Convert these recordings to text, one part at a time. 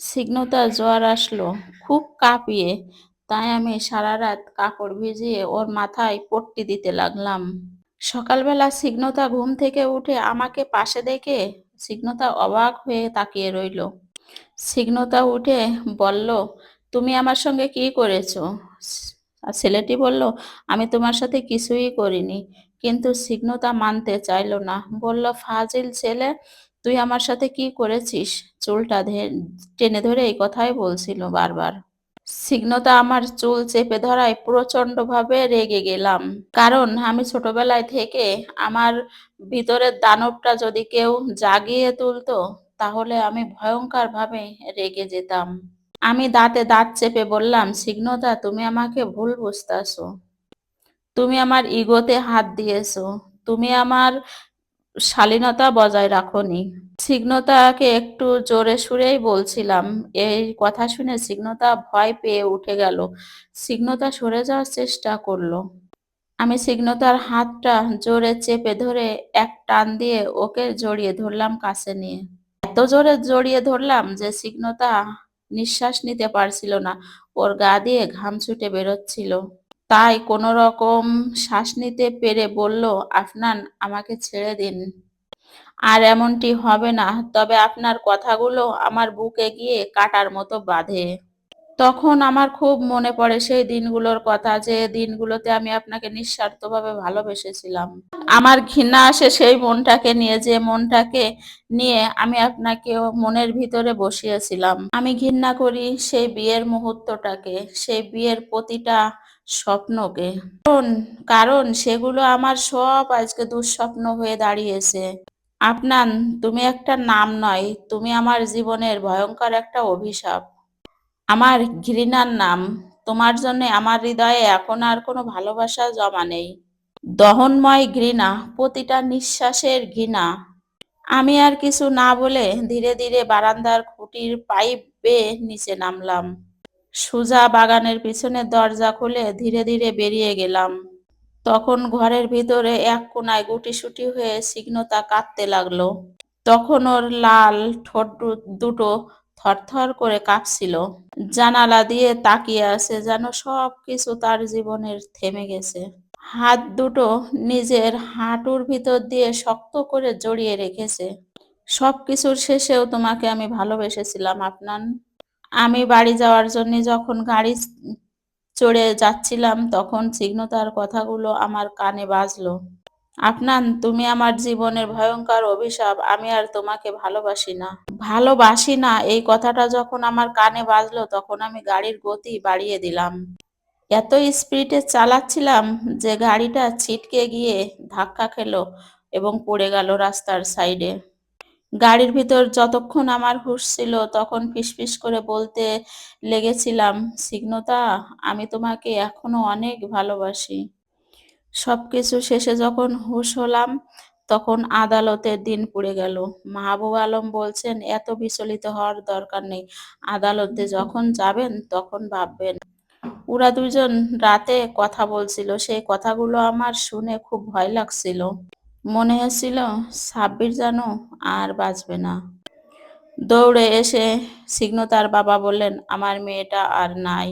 সিঘ্নতা জ্বর আসলো, খুব কাঁপিয়ে। তাই আমি সারা রাত কাপড় ভিজিয়ে ওর মাথায় পট্টি দিতে লাগলাম। সকালবেলা সিঘ্নতা ঘুম থেকে উঠে আমাকে পাশে দেখে সিঘ্নতা অবাক হয়ে তাকিয়ে রইল। সিঘ্নতা উঠে বলল, তুমি আমার সঙ্গে কি করেছ? আর ছেলেটি বলল, আমি তোমার সাথে কিছুই করিনি। কিন্তু সিঘ্নতা মানতে চাইল না। বলল, ফাজিল ছেলে তুই আমার সাথে কি করেছিস? চুলটা টেনে ধরে এই কথাই বলছিল বারবার। সিগ্নতা আমার চুল চেপে ধরায় প্রচন্ডভাবে রেগে গেলাম। কারণ আমি ছোটবেলায় থেকে আমার ভিতরের দানবটা যদি কেউ জাগিয়ে তুলতো, তাহলে আমি ভয়ঙ্কর ভাবে রেগে যেতাম। আমি দাঁতে দাঁত চেপে বললাম সিগ্নতা তুমি আমাকে ভুল বুঝতেছো। তুমি আমার ইগোতে হাত দিয়েছ। তুমি আমার শালীনতা বজায় রাখনি। সিগ্নতাকে একটু জোরে সুরেই বলছিলাম, এই কথা শুনে সিগ্নতা ভয় পেয়ে উঠে গেল। সিগ্নতা সরে যাওয়ার চেষ্টা করল। আমি সিগ্নতার হাতটা জোরে চেপে ধরে এক টান দিয়ে ওকে জড়িয়ে ধরলাম কাছে নিয়ে। এত জোরে জড়িয়ে ধরলাম যে সিগ্নতা নিঃশ্বাস নিতে পারছিল না। ওর গা দিয়ে ঘাম ছুটে বেরোচ্ছিল। তাই কোনো রকম শ্বাস নিতে পেরে বলল, আফনান, আমাকে ছেড়ে দিন। আর এমনটি হবে না, তবে আপনার কথাগুলো আমার বুকে গিয়ে কাটার মতো বাঁধে। তখন আমার খুব মনে পড়ে সেই দিনগুলোর কথা, যে দিনগুলোতে আমি আপনাকে নিঃস্বার্থভাবে ভালোবেসেছিলাম। আমার ঘৃণা আসে সেই মনটাকে নিয়ে, যে মনটাকে নিয়ে আমি আপনাকে মনের ভিতরে বসিয়েছিলাম। আমি ঘৃণা করি সেই বিয়ের মুহূর্তটাকে, সেই বিয়ের প্রতিটা স্বপ্নকে। কারণ সেগুলো আমার সব আজকে দুঃস্বপ্ন হয়ে দাঁড়িয়েছে। আপনান তুমি একটা নাম নয়, তুমি আমার জীবনের ভয়ঙ্কর একটা অভিশাপ। আমার ঘৃণার নাম, তোমার জন্য আমার হৃদয়ে এখন আর কোনো ভালোবাসা জমা নেই। দহনময় ঘৃণা, প্রতিটা নিঃশ্বাসের ঘৃণা। আমি আর কিছু না বলে ধীরে ধীরে বারান্দার খুঁটির পাইপ বেয়ে নিচে নামলাম। সুজা বাগানের পিছনের দরজা খুলে ধীরে ধীরে বেরিয়ে গেলাম। তখন ঘরের ভিতরে এক কোনায় গুটিসুটি হয়ে সিগ্নতা কাঁদতে লাগল। তখন ওর লাল ঠোঁট দুটো থরথর করে কাঁপছিল। জানালা দিয়ে তাকিয়ে আছে যেন সব কিছু তার জীবনের থেমে গেছে। হাত দুটো নিজের হাঁটুর ভিতর দিয়ে শক্ত করে জড়িয়ে রেখেছে। সব কিছুর শেষেও তোমাকে আমি ভালোবেসেছিলাম আপনার আমি বাড়ি যাওয়ার জন্য যখন গাড়ি চড়ে যাচ্ছিলাম তখন সিঘ্নতার কথাগুলো আমার কানে বাজলো। আপনান তুমি আমার জীবনের ভয়ঙ্কর অভিশাপ, আমি আর তোমাকে ভালোবাসি না। ভালোবাসি না? এই কথাটা যখন আমার কানে বাজলো তখন আমি গাড়ির গতি বাড়িয়ে দিলাম। এত স্পিডে চালাচ্ছিলাম যে গাড়িটা ছিটকে গিয়ে ধাক্কা খেলো এবং পড়ে গেল রাস্তার সাইডে। গাড়ির ভিতর যতক্ষণ আমার হুশ ছিল তখন ফিসফিস করে বলতে লেগেছিলাম সিঘ্নতা আমি তোমাকে এখনও অনেক ভালোবাসি। সবকিছু শেষে যখন হুশ হলাম, তখন আদালতের দিন পড়ে গেল। মাহবুব আলম বলছেন, এত বিচলিত হওয়ার দরকার নেই। আদালতে যখন যাবেন, তখন ভাববেন। ওরা দুজন রাতে কথা বলছিল। সেই কথাগুলো আমার শুনে খুব ভয় লাগছিল। মনে হচ্ছিল সাব্বির যেন আর বাঁচবে না। দৌড়ে এসে সিঘ্নতার বাবা বললেন, আমার মেয়েটা আর নাই।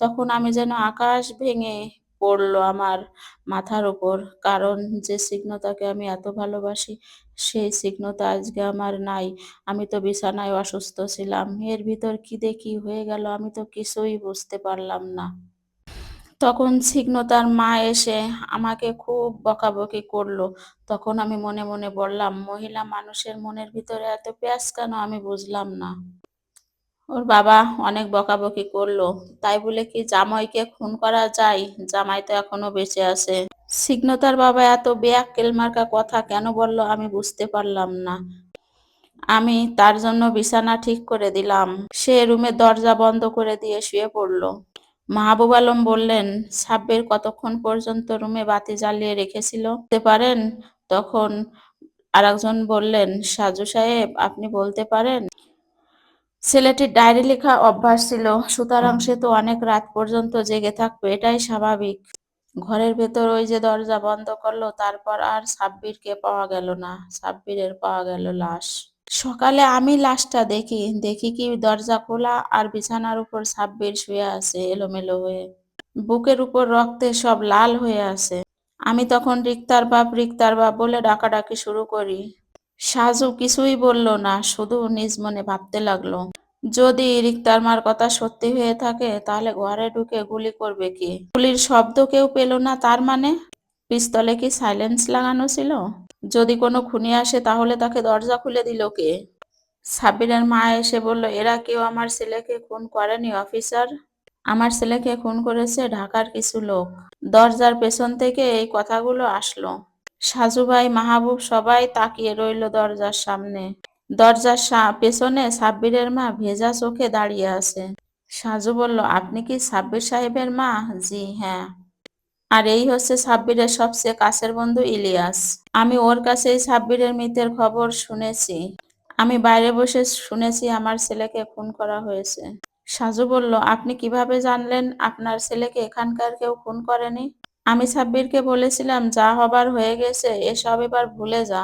তখন আমি যেন আকাশ ভেঙে পড়ল আমার মাথার উপর। কারণ যে সিঘ্নতাকে আমি এত ভালোবাসি, সেই সিঘ্নতা আজকে আমার নাই। আমি তো বিছানায় অসুস্থ ছিলাম। এর ভিতর কি দেখি হয়ে গেল আমি তো কিছুই বুঝতে পারলাম না। তখন সিঘ্নতার মা এসে আমাকে খুব বকাবকি করল। তখন আমি মনে মনে বললাম, মহিলা মানুষের মনের ভিতরে এত পেঁয়াজ কেন? আমি বুঝলাম না। ওর বাবা অনেক বকাবকি করল। তাই বলে কি, জামাইকে খুন করা যায়? জামাই তো এখনও বেঁচে আছে। সিঘ্নতার বাবা এত বেয়াক কেলমার্কা কথা কেন বলল আমি বুঝতে পারলাম না। আমি তার জন্য বিছানা ঠিক করে দিলাম। সে রুমের দরজা বন্ধ করে দিয়ে শুয়ে পড়ল। মাহবুব আলম বললেন, সাব্বির কতক্ষণ পর্যন্ত রুমে বাতি জ্বালিয়ে রেখেছিল? পারেন? তখন আরেকজন বললেন, সাজু সাহেব, আপনি বলতে পারেন? ছেলেটির ডায়েরি লেখা অভ্যাস ছিল, সুতরাং সে তো অনেক রাত পর্যন্ত জেগে থাকবে, এটাই স্বাভাবিক। ঘরের ভেতর ওই যে দরজা বন্ধ করল, তারপর আর সাব্বিরকে পাওয়া গেল না, সাব্বিরের পাওয়া গেল লাশ। সকালে আমি লাশটা দেখি দেখি কি দরজা খোলা আর বিছানার উপর সাব্বির শুয়ে আছে এলোমেলো হয়ে। বুকের উপর রক্তে সব লাল হয়ে আছে। আমি তখন রিক্তার বাপ রিক্তার বাপ বলে ডাকাডাকি শুরু করি। সাজু কিছুই বলল না, শুধু নিজ মনে ভাবতে লাগল। যদি রিক্তার মার কথা সত্যি হয়ে থাকে, তাহলে ঘরে ঢুকে গুলি করবে কি? গুলির শব্দ কেউ পেল না, তার মানে? পিস্তলে কি সাইলেন্স লাগানো ছিল? যদি কোনো খুনি আসে, তাহলে তাকে দরজা খুলে দিল কে? সাব্বিরের মা এসে বলল, এরা কেউ আমার ছেলেকে খুন করেনি, অফিসার। আমার ছেলেকে খুন করেছে ঢাকার কিছু লোক। দরজার পেছন থেকে এই কথাগুলো আসলো। সাজু ভাই, মাহবুব সবাই তাকিয়ে রইল দরজার সামনে। দরজার পেছনে সাব্বিরের মা ভেজা চোখে দাঁড়িয়ে আছে। সাজু বলল, আপনি কি সাব্বির সাহেবের মা? জি হ্যাঁ। আর এই হচ্ছে সাব্বিরের সবচেয়ে কাছের বন্ধু ইলিয়াস। আমি ওর কাছেই সাব্বিরের মৃতের খবর শুনেছি। আমি বাইরে বসে শুনেছি আমার ছেলেকে খুন করা হয়েছে। সাজু বলল, আপনি কীভাবে জানলেন আপনার ছেলেকে এখানকার কেউ খুন করেনি? আমি সাব্বিরকে বলেছিলাম, যা হবার হয়ে গেছে, এসব এবার ভুলে যা।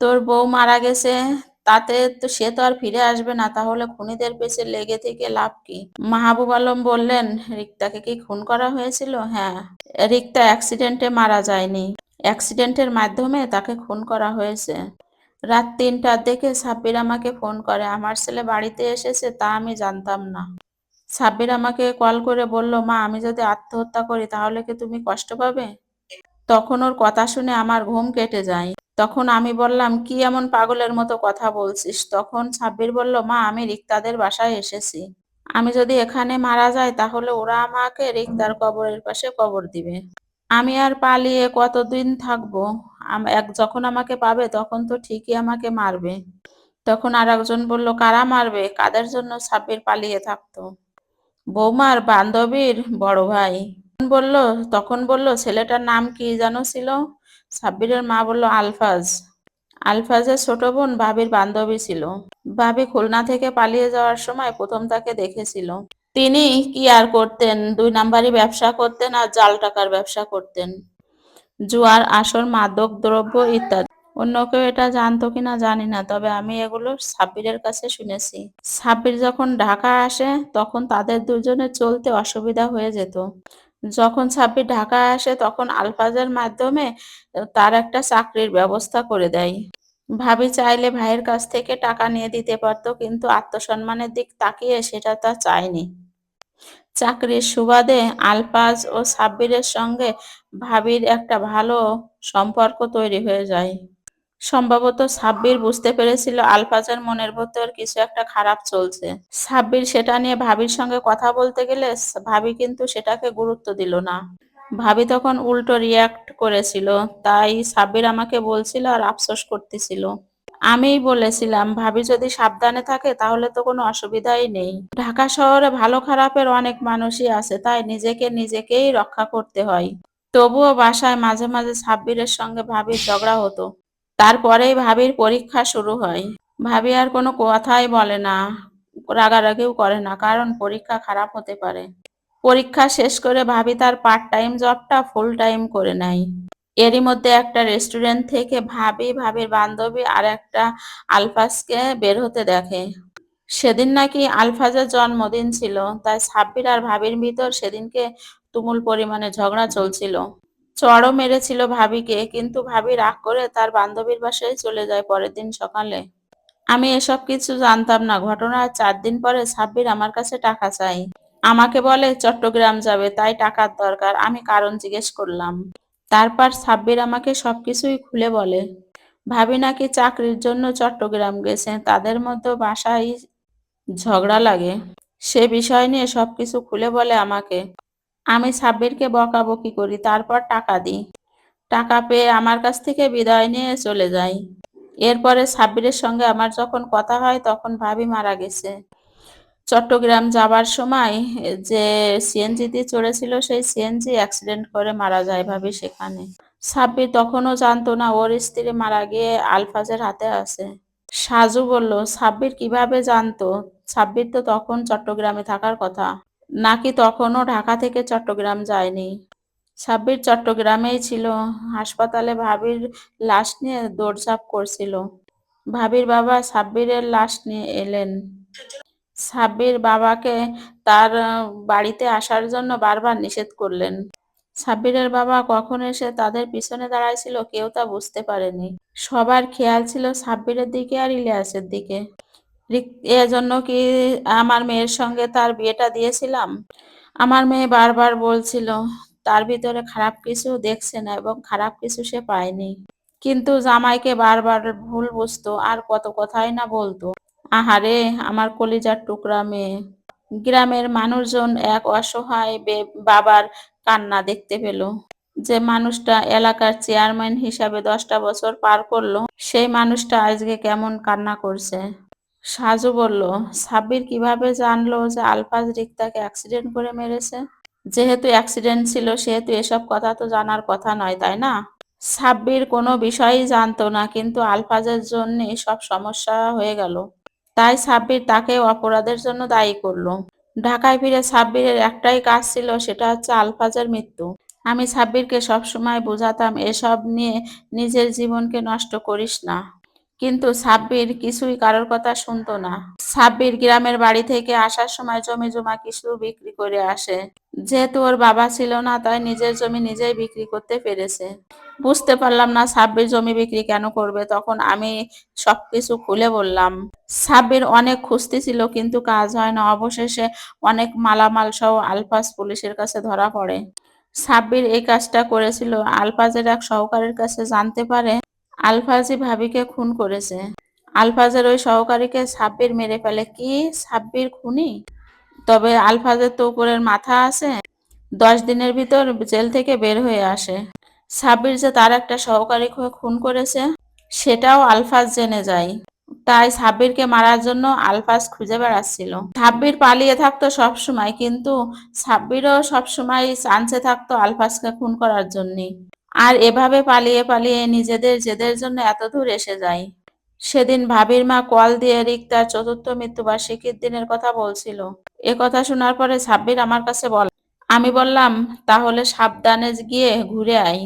তোর বউ মারা গেছে তাতে তো সে তো আর ফিরে আসবে না। তাহলে খুনিদের পেছে লেগে থেকে লাভ কি? মাহবুব আলম বললেন, রিক্তাকে কি খুন করা হয়েছিল? হ্যাঁ রিক্তা অ্যাক্সিডেন্টে মারা যায়নি। অ্যাক্সিডেন্টের মাধ্যমে তাকে খুন করা হয়েছে। রাত তিনটার দিকে সাব্বির আমাকে ফোন করে, আমার ছেলে বাড়িতে এসেছে, তা আমি জানতাম না। সাব্বির আমাকে কল করে বলল, মা, আমি যদি আত্মহত্যা করি, তাহলে কি তুমি কষ্ট পাবে? তখন ওর কথা শুনে আমার ঘুম কেটে যায়। তখন আমি বললাম, কি এমন পাগলের মতো কথা বলছিস? তখন সাব্বির বলল, মা, আমি রিক্তাদের বাসায় এসেছি। আমি যদি এখানে মারা যাই, তাহলে ওরা আমাকে রিক্তার কবরের পাশে কবর দিবে। আমি আর পালিয়ে কতদিন থাকব? এক, যখন আমাকে পাবে, তখন তো ঠিকই আমাকে মারবে। তখন আর একজন বলল, কারা মারবে? কাদের জন্য সাব্বির পালিয়ে থাকতো? বৌমার বান্ধবীর বড় ভাই। বলল, তখন বলল, ছেলেটার নাম কি যেন ছিল? সাব্বিরের মা বলল, আলফাজ। আলফাজের ছোট বোন ভাবির বান্ধবী ছিল। ভাবি খুলনা থেকে পালিয়ে যাওয়ার সময় প্রথম তাকে দেখেছিল। তিনি কি আর করতেন? দুই নাম্বারই ব্যবসা করতেন আর জাল টাকার ব্যবসা করতেন। জুয়ার আসর মাদক, দ্রব্য ইত্যাদি। অন্য কেউ এটা জানতো কিনা জানি না, তবে আমি এগুলো সাব্বিরের কাছে শুনেছি। সাব্বির যখন ঢাকা আসে, তখন তাদের দুজনের চলতে অসুবিধা হয়ে যেত। যখন সাব্বির ঢাকা আসে তখন আলফাজের মাধ্যমে তার একটা চাকরির ব্যবস্থা করে দেয়। ভাবি চাইলে ভাইয়ের কাছ থেকে টাকা নিয়ে দিতে পারতো কিন্তু আত্মসম্মানের দিক তাকিয়ে সেটা তা চায়নি। চাকরির সুবাদে আলফাজ ও সাব্বিরের সঙ্গে ভাবির একটা ভালো সম্পর্ক তৈরি হয়ে যায়। সম্ভবত সাব্বির বুঝতে পেরেছিল আলফাজের মনের ভেতর কিছু একটা খারাপ চলছে। সাব্বির সেটা নিয়ে ভাবির সঙ্গে কথা বলতে গেলে ভাবি কিন্তু সেটাকে গুরুত্ব দিল না। ভাবি তখন উল্টো রিয়াক্ট করেছিল, তাই সাব্বির আমাকে বলছিল আর আফসোস করতেছিল। আমিই বলেছিলাম, ভাবি যদি সাবধানে থাকে তাহলে তো কোনো অসুবিধাই নেই। ঢাকা শহরে ভালো খারাপের অনেক মানুষই আছে, তাই নিজেকে নিজেকেই রক্ষা করতে হয়। তবুও বাসায় মাঝে মাঝে সাব্বিরের সঙ্গে ভাবির ঝগড়া হতো। তারপরেই ভাবির পরীক্ষা শুরু হয়। ভাবি আর কোনো কথাই বলে না, রাগারাগিও করে না, কারণ পরীক্ষা খারাপ হতে পারে। পরীক্ষা শেষ করে ভাবি তার পার্ট টাইম জবটা ফুল টাইম করে নেয়। এরই মধ্যে একটা রেস্টুরেন্ট থেকে ভাবি, ভাবির বান্ধবী আর একটা আলফাজকে বের হতে দেখে। সেদিন নাকি আলফাজের জন্মদিন ছিল, তাই সাব্বির আর ভাবির ভিতর সেদিনকে তুমুল পরিমাণে ঝগড়া চলছিল। চড়ও মেরেছিল ভাবিকে, কিন্তু ভাবি রাগ করে তার বান্ধবীর বাসায় চলে যায় পরের দিন সকালে। আমি এসব কিছু জানতাম না। ঘটনার চার দিন পরে সাব্বির আমার কাছে টাকা চাই। আমাকে বলে, চট্টগ্রাম যাবে, তাই টাকার দরকার। আমি কারণ জিজ্ঞেস করলাম। তারপর সাব্বির আমাকে সবকিছুই খুলে বলে, ভাবি নাকি চাকরির জন্য চট্টগ্রাম গেছে, তাদের মধ্যে বাসায় ঝগড়া লাগে। সে বিষয় নিয়ে সবকিছু খুলে বলে আমাকে। আমি সাব্বিরকে বকাবকি করি, তারপর টাকা দিই। টাকা পেয়ে আমার কাছ থেকে বিদায় নিয়ে চলে যাই। এরপরে সাব্বিরের সঙ্গে আমার যখন কথা হয়, তখন ভাবি মারা গেছে। চট্টগ্রাম যাবার সময় যে সিএনজিতে চড়েছিল, সেই সিএনজি অ্যাক্সিডেন্ট করে মারা যায় ভাবি সেখানে। সাব্বির তখনও জানতো না, ওর স্ত্রী মারা গিয়ে আলফাজের হাতে আছে। সাজু বলল, সাব্বির কীভাবে জানতো? সাব্বির তো তখন চট্টগ্রামে থাকার কথা। নাকি তখনও ঢাকা থেকে চট্টগ্রাম যায়নি? সাব্বির চট্টগ্রামেই ছিল। হাসপাতালে ভাবির লাশ নিয়ে দৌড়ঝাঁপ করছিল। ভাবির বাবা সাব্বিরের লাশ নিয়ে এলেন। সাব্বির বাবাকে তার বাড়িতে আসার জন্য বারবার নিষেধ করলেন। সাব্বিরের বাবা কখন এসে তাদের পিছনে দাঁড়াইছিল কেউ তা বুঝতে পারেনি। সবার খেয়াল ছিল সাব্বিরের দিকে আর ইলিয়াসের দিকে। এজন্য কি আমার মেয়ের সঙ্গে তার বিয়েটা দিয়েছিলাম? আমার মেয়ে বারবার বলছিল, তার ভিতরে খারাপ কিছু দেখছে না এবং খারাপ কিছু সে পায়নি। কিন্তু জামাইকে বারবার ভুল বুঝতো, আর কত কথাই না বলতো। আহারে, আমার কলিজার টুকরা মেয়ে। গ্রামের মানুষজন এক অসহায় বাবার কান্না দেখতে পেল। যে মানুষটা এলাকার চেয়ারম্যান হিসাবে দশটা বছর পার করল, সেই মানুষটা আজকে কেমন কান্না করছে? সাজু বলল, সাব্বির কীভাবে জানলো যে আলফাজ রিক্তাকে অ্যাক্সিডেন্ট করে মেরেছে? যেহেতু অ্যাক্সিডেন্ট ছিল, সেহেতু এসব কথা তো জানার কথা নয়, তাই না? সাব্বির কোনো বিষয়ই জানতো না, কিন্তু আলফাজের জন্য সব সমস্যা হয়ে গেল। তাই সাব্বির তাকে অপরাধের জন্য দায়ী করল। ঢাকায় ফিরে সাব্বিরের একটাই কাজ ছিল, সেটা হচ্ছে আলফাজের মৃত্যু। আমি সাব্বিরকে সবসময় বোঝাতাম, এসব নিয়ে নিজের জীবনকে নষ্ট করিস না। কিন্তু সাব্বির কিছুই কারোর কথা শুনতো না। সাব্বির গ্রামের বাড়ি থেকে আসার সময় জমি জমা কিছু বিক্রি করে আসে। যেহেতু ওর বাবা ছিল না, তাই নিজের জমি নিজেই বিক্রি করতে পেরেছে। বুঝতে পারলাম না সাব্বির জমি বিক্রি কেন করবে, তখন আমি সবকিছু খুলে বললাম। সাব্বির অনেক খুঁজতেছিল কিন্তু কাজ হয় না, অবশেষে অনেক মালামাল সহ আলফাজ পুলিশের কাছে ধরা পড়ে। সাব্বির এই কাজটা করেছিল, আলফাজের এক সহকারীর কাছে জানতে পারে আলফাজি ভাবিকে খুন করেছে। আলফাজের ওই সহকারীকে সাব্বির মেরে ফেলে কি সাব্বির খুনি? তবে আলফাজের তো উপরের মাথা আছে, দশ দিনের ভিতর জেল থেকে বের হয়ে আসে। সাব্বির যে তার একটা সহকারী খুন করেছে, সেটাও আলফাজ জেনে যায়। তাই সাব্বিরকে মারার জন্য আলফাজ খুঁজে বেড়াচ্ছিল। সাব্বির পালিয়ে থাকতো সবসময়, কিন্তু সাব্বিরও সবসময় চান্সে থাকতো আলফাজকে খুন করার জন্যে। আর এভাবে পালিয়ে পালিয়ে নিজেদের জেদের জন্য এত দূর এসে যায় সেদিন ভাবির মা কল দিয়ে রিক্তার চতুর্থ মৃত্যুবার্ষিকীর দিনের কথা বলছিল। এ কথা শোনার পরে সাব্বির আমার কাছে বল, আমি বললাম, তাহলে সাবধানে গিয়ে ঘুরে আই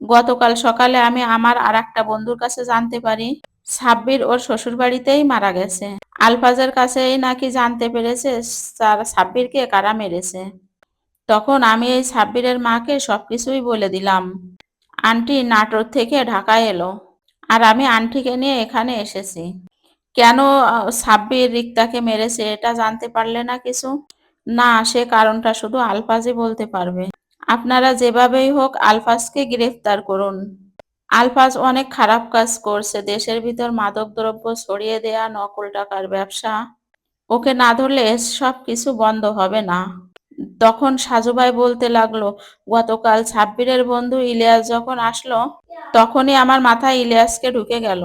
গতকাল সকালে আমি আমার আর একটা বন্ধুর কাছে জানতে পারি, সাব্বির ওর শ্বশুর বাড়িতেই মারা গেছে। আলফাজের কাছেই নাকি জানতে পেরেছে, তার সাব্বিরকে কারা মেরেছে। তখন আমি এই সাব্বিরের মাকে সবকিছুই বলে দিলাম। আন্টি নাটোর থেকে ঢাকায় এলো আর আমি আন্টিকে নিয়ে এখানে এসেছি। কেন সাব্বির রিক্তাকে মেরেছে এটা জানতে পারলে না কিছু? না, সে কারণটা শুধু আলফাজই বলতে পারবে। আপনারা যেভাবেই হোক আলফাজকে গ্রেফতার করুন। আলফাজ অনেক খারাপ কাজ করছে, দেশের ভিতর মাদক দ্রব্য ছড়িয়ে দেয়া, নকল টাকার ব্যবসা। ওকে না ধরলে সব কিছু বন্ধ হবে না। তখন সাজুভাই বলতে লাগল, গতকাল সাব্বিরের বন্ধু ইলিয়াস যখন আসলো, তখনই আমার মাথায় ইলিয়াসকে ঢুকে গেল।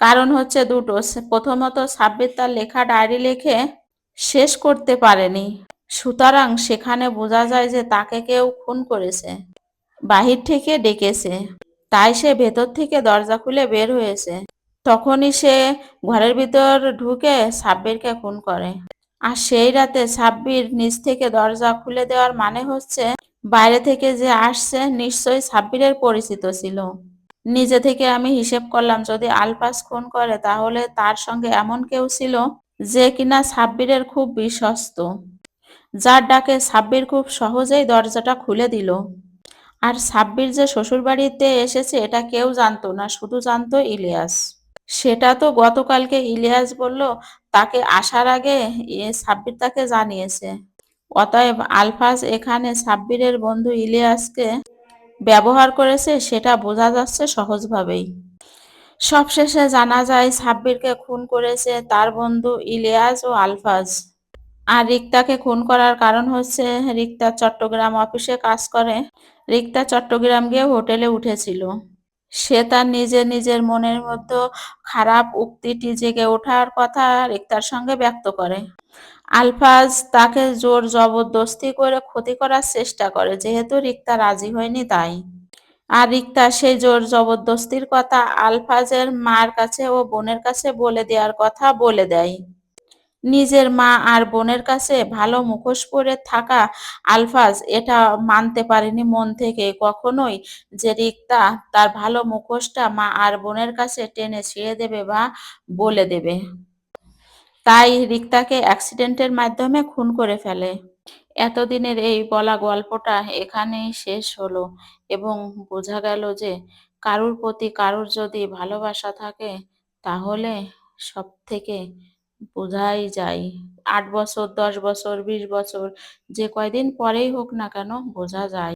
কারণ হচ্ছে দুটো, প্রথমত সাব্বির তার লেখা ডায়েরি লিখে শেষ করতে পারেনি। সুতরাং সেখানে বোঝা যায় যে তাকে কেউ খুন করেছে, বাহির থেকে ডেকেছে। তাই সে ভেতর থেকে দরজা খুলে বের হয়েছে। তখনই সে ঘরের ভিতর ঢুকে সাব্বিরকে খুন করে। আর সেই রাতে সাব্বির নিচ থেকে দরজা খুলে দেওয়ার মানে হচ্ছে বাইরে থেকে যে আসছে নিশ্চয়ই সাব্বিরের পরিচিত ছিল। নিজে থেকে আমি হিসেব করলাম, যদি আলপাস খুন করে তাহলে তার সঙ্গে এমন কেউ ছিল যে কিনা সাব্বিরের খুব বিশ্বস্ত। যার ডাকে সাব্বির খুব সহজেই দরজাটা খুলে দিল। আর সাব্বির যে শ্বশুরবাড়িতে এসেছে এটা কেউ জানতো না, শুধু জানতো ইলিয়াস। সেটা তো গতকালকে ইলিয়াস বলল, তাকে আসার আগে সাব্বির তাকে জানিয়েছে। অতএব আলফাজ এখানে সাব্বিরের বন্ধু ইলিয়াসকে ব্যবহার করেছে, সেটা বোঝা যাচ্ছে সহজভাবেই। সবশেষে জানা যায়, সাব্বিরকে খুন করেছে তার বন্ধু ইলিয়াস ও আলফাজ। আর রিক্তাকে খুন করার কারণ হচ্ছে, রিক্তা চট্টগ্রাম অফিসে কাজ করে। রিক্তা চট্টগ্রাম গিয়ে হোটেলে উঠেছিল। সে তার নিজে নিজের মনের মধ্যে খারাপ উক্তিটি জেগে ওঠার কথা রিক্তার সঙ্গে ব্যক্ত করে। আলফাজ তাকে জোর জবরদস্তি করে ক্ষতি করার চেষ্টা করে, যেহেতু রিক্তা রাজি হয়নি তাই। আর রিক্তা সেই জোর জবরদস্তির কথা আলফাজের মার কাছে ও বোনের কাছে বলে দেওয়ার কথা বলে দেয়। নিজের মা আর বোনের কাছে ভালো মুখোশ পরে থাকা আলফাজ এটা মানতে পারেনি মন থেকে। কখনোই যে রিক্তা তার ভালো মুখোশটা মা আর বোনের কাছে টেনে ছিঁড়ে দেবে বা বলে দেবে। তাই রিক্তাকে অ্যাক্সিডেন্টের মাধ্যমে খুন করে ফেলে। এতদিনের এই বলা গল্পটা এখানেই শেষ হলো এবং বোঝা গেল যে কারুর প্রতি কারুর যদি ভালোবাসা থাকে তাহলে সব থেকে বোঝাই যায়। আট বছর, দশ বছর, বিশ বছর, যে কয়দিন পরেই হোক না কেন বোঝা যায়।